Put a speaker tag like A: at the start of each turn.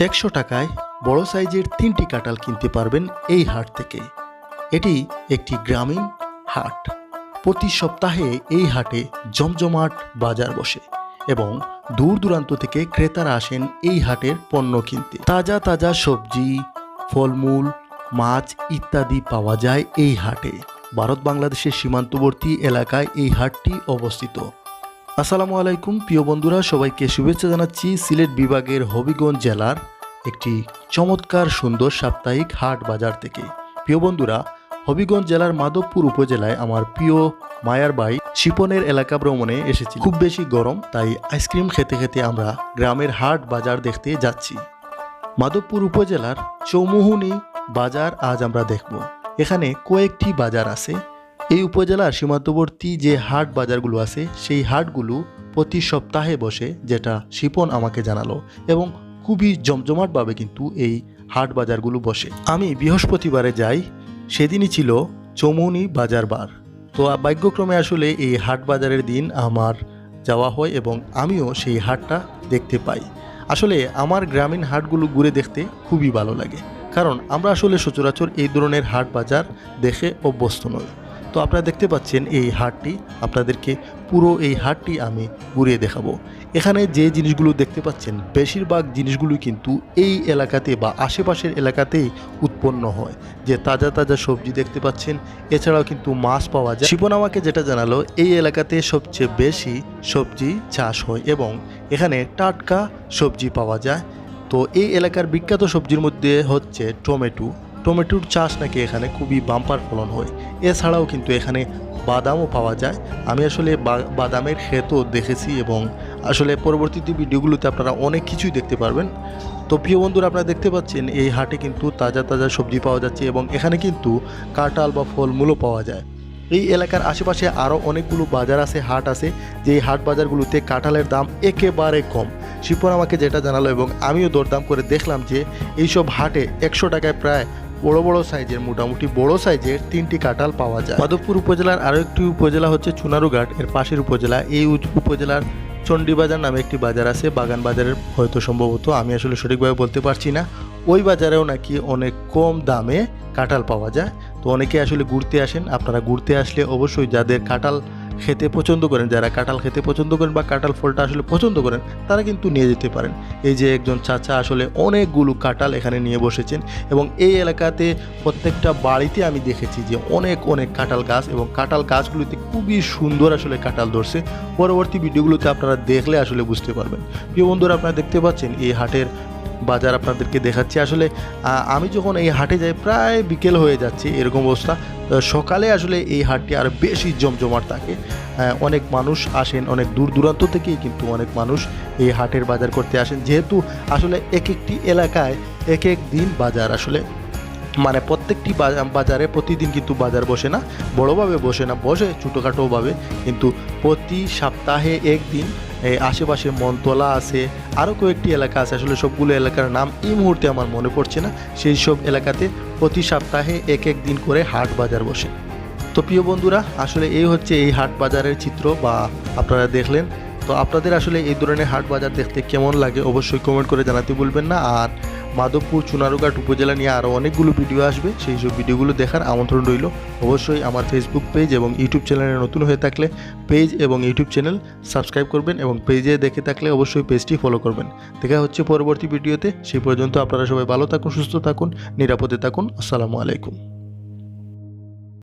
A: একশো টাকায় বড় সাইজের তিনটি কাঁঠাল কিনতে পারবেন এই হাট থেকে। এটি একটি গ্রামীণ হাট। প্রতি সপ্তাহে এই হাটে জমজমাট বাজার বসে এবং দূর দূরান্ত থেকে ক্রেতারা আসেন এই হাটের পণ্য কিনতে। তাজা তাজা সবজি, ফলমূল, মাছ ইত্যাদি পাওয়া যায় এই হাটে। ভারত বাংলাদেশের সীমান্তবর্তী এলাকায় এই হাটটি অবস্থিত। আসসালামু আলাইকুম, প্রিয় বন্ধুরা, সবাইকে শুভেচ্ছা জানাচ্ছি সিলেট বিভাগের হবিগঞ্জ জেলার একটি চমৎকার সুন্দর সাপ্তাহিক হাট বাজার থেকে। প্রিয় বন্ধুরা, হবিগঞ্জ জেলার মাধবপুর উপজেলায় আমার প্রিয় মায়ার বাই শিপনের এলাকা ভ্রমণে এসেছি খুব বেশি গরম, তাই আইসক্রিম খেতে খেতে আমরা গ্রামের হাট বাজার দেখতে যাচ্ছি। মাধবপুর উপজেলার চৌমুহনী বাজার আজ আমরা দেখব। এখানে কয়েকটি বাজার আছে। এই উপজেলার সীমান্তবর্তী যে হাট বাজারগুলো আছে, সেই হাটগুলো প্রতি সপ্তাহে বসে, যেটা শিপন আমাকে জানালো এবং খুবই জমজমাটভাবে কিন্তু এই হাট বাজারগুলো বসে। আমি বৃহস্পতিবারে যাই, সেদিনই ছিল চৌমুহনী বাজার বার। তো ভাগ্যক্রমে আসলে এই হাট বাজারের দিন আমার যাওয়া হয় এবং আমিও সেই হাটটা দেখতে পাই। আসলে আমার গ্রামীণ হাটগুলো ঘুরে দেখতে খুবই ভালো লাগে। কারণ আমরা আসলে সচরাচর এই ধরনের হাট বাজার দেখে অভ্যস্ত নই। তো আপনারা দেখতে পাচ্ছেন এই হাটটি। আপনাদেরকে পুরো এই হাটটি আমি ঘুরিয়ে দেখাবো। এখানে যে জিনিসগুলো দেখতে পাচ্ছেন, বেশিরভাগ জিনিসগুলো কিন্তু এই এলাকাতে বা আশেপাশের এলাকাতেই উৎপন্ন হয়। যে তাজা তাজা সবজি দেখতে পাচ্ছেন, এছাড়াও কিন্তু মাছ পাওয়া যায়। শিপন আমাকে যেটা জানালো, এই এলাকাতে সবচেয়ে বেশি সবজি চাষ হয় এবং এখানে টাটকা সবজি পাওয়া যায়। তো এই এলাকার বিখ্যাত সবজির মধ্যে হচ্ছে টমেটো। টমেটোর চাষ নাকি এখানে খুবই বাম্পার ফলন হয়। এছাড়াও কিন্তু এখানে বাদামও পাওয়া যায়। আমি আসলে বাদামের ক্ষেতও দেখেছি এবং আসলে পরবর্তীতে ভিডিওগুলোতে আপনারা অনেক কিছুই দেখতে পারবেন। তো প্রিয় বন্ধুরা, আপনারা দেখতে পাচ্ছেন এই হাটে কিন্তু তাজা তাজা সবজি পাওয়া যাচ্ছে এবং এখানে কিন্তু কাঁঠাল বা ফলমূলও পাওয়া যায়। এই এলাকার আশেপাশে আরও অনেকগুলো বাজার আছে, হাট আছে। যে হাট বাজারগুলোতে কাঁঠালের দাম একেবারে কম। শিপন আমাকে যেটা জানালো এবং আমিও দরদাম করে দেখলাম যে এইসব হাটে একশো টাকায় প্রায় বড় বড় সাইজের, মোটামুটি বড় সাইজের তিনটি কাঁঠাল পাওয়া যায়। মাধবপুর উপজেলার আরও একটি উপজেলা হচ্ছে চুনারুঘাট। এর পাশের উপজেলা, এই উপজেলার চণ্ডীবাজার নামে একটি বাজার আছে। বাগান বাজারের হয়তো সম্ভবত আমি আসলে সঠিকভাবে বলতে পারছি না। ওই বাজারেও নাকি অনেক কম দামে কাঁঠাল পাওয়া যায়। তো অনেকে আসলে ঘুরতে আসেন। আপনারা ঘুরতে আসলে অবশ্যই যাদের কাঁঠাল খেতে পছন্দ করেন, যারা কাঁঠাল খেতে পছন্দ করেন বা কাঁঠাল ফলটা আসলে পছন্দ করেন, তারা কিন্তু নিয়ে যেতে পারেন। এই যে একজন চাচা আসলে অনেকগুলো কাঁঠাল এখানে নিয়ে বসেছেন এবং এই এলাকাতে প্রত্যেকটা বাড়িতে আমি দেখেছি যে অনেক অনেক কাঁঠাল গাছ এবং কাঁঠাল গাছগুলিতে খুবই সুন্দর আসলে কাঁঠাল ধরছে। পরবর্তী ভিডিওগুলোতে আপনারা দেখলে আসলে বুঝতে পারবেন। প্রিয় বন্ধুরা, আপনারা দেখতে পাচ্ছেন এই হাটের বাজার আপনাদেরকে দেখাচ্ছি। আসলে আমি যখন এই হাটে যাই, প্রায় বিকেল হয়ে যাচ্ছে এরকম অবস্থা। সকালে আসলে এই হাটটি আর বেশি জমজমাট থাকে। অনেক মানুষ আসেন, অনেক দূর দূরান্ত থেকেই কিন্তু অনেক মানুষ এই হাটের বাজার করতে আসেন। যেহেতু আসলে এক একটি এলাকায় এক এক দিন বাজার আসলে মানে প্রত্যেকটি বাজারে প্রতিদিন কিন্তু বাজার বসে না, বড়োভাবে বসে না, বসে ছোটোখাটোভাবে কিন্তু প্রতি সপ্তাহে একদিন আশেপাশে মনতলা আছে আরও কয়েকটি এলাকা আছে, আসলে সবগুলো এলাকার নাম এই মুহূর্তে আমার মনে পড়ছে না। সেই সব এলাকাতে প্রতি সপ্তাহে এক এক দিন করে হাট বাজার বসে। তো প্রিয় বন্ধুরা, আসলে এই হচ্ছে এই হাট বাজারের চিত্র বা আপনারা দেখলেন তো আপনাদের আসলে এই ধরনের হাট বাজার দেখতে কেমন লাগে অবশ্যই কমেন্ট করে জানাতে বলবেন না। আর মাধবপুর চুনারুঘাট উপজেলা নিয়ে আরও অনেকগুলো ভিডিও আসবে। সেই সব ভিডিওগুলো দেখার আমন্ত্রণ রইল। অবশ্যই আমার ফেসবুক পেজ এবং ইউটিউব চ্যানেলে নতুন হয়ে থাকলে পেজ এবং ইউটিউব চ্যানেল সাবস্ক্রাইব করবেন এবং পেজে দেখে থাকলে অবশ্যই পেজটি ফলো করবেন। দেখা হচ্ছে পরবর্তী ভিডিওতে সেই পর্যন্ত আপনারা সবাই ভালো থাকুন, সুস্থ থাকুন, নিরাপদে থাকুন। আসসালামু আলাইকুম।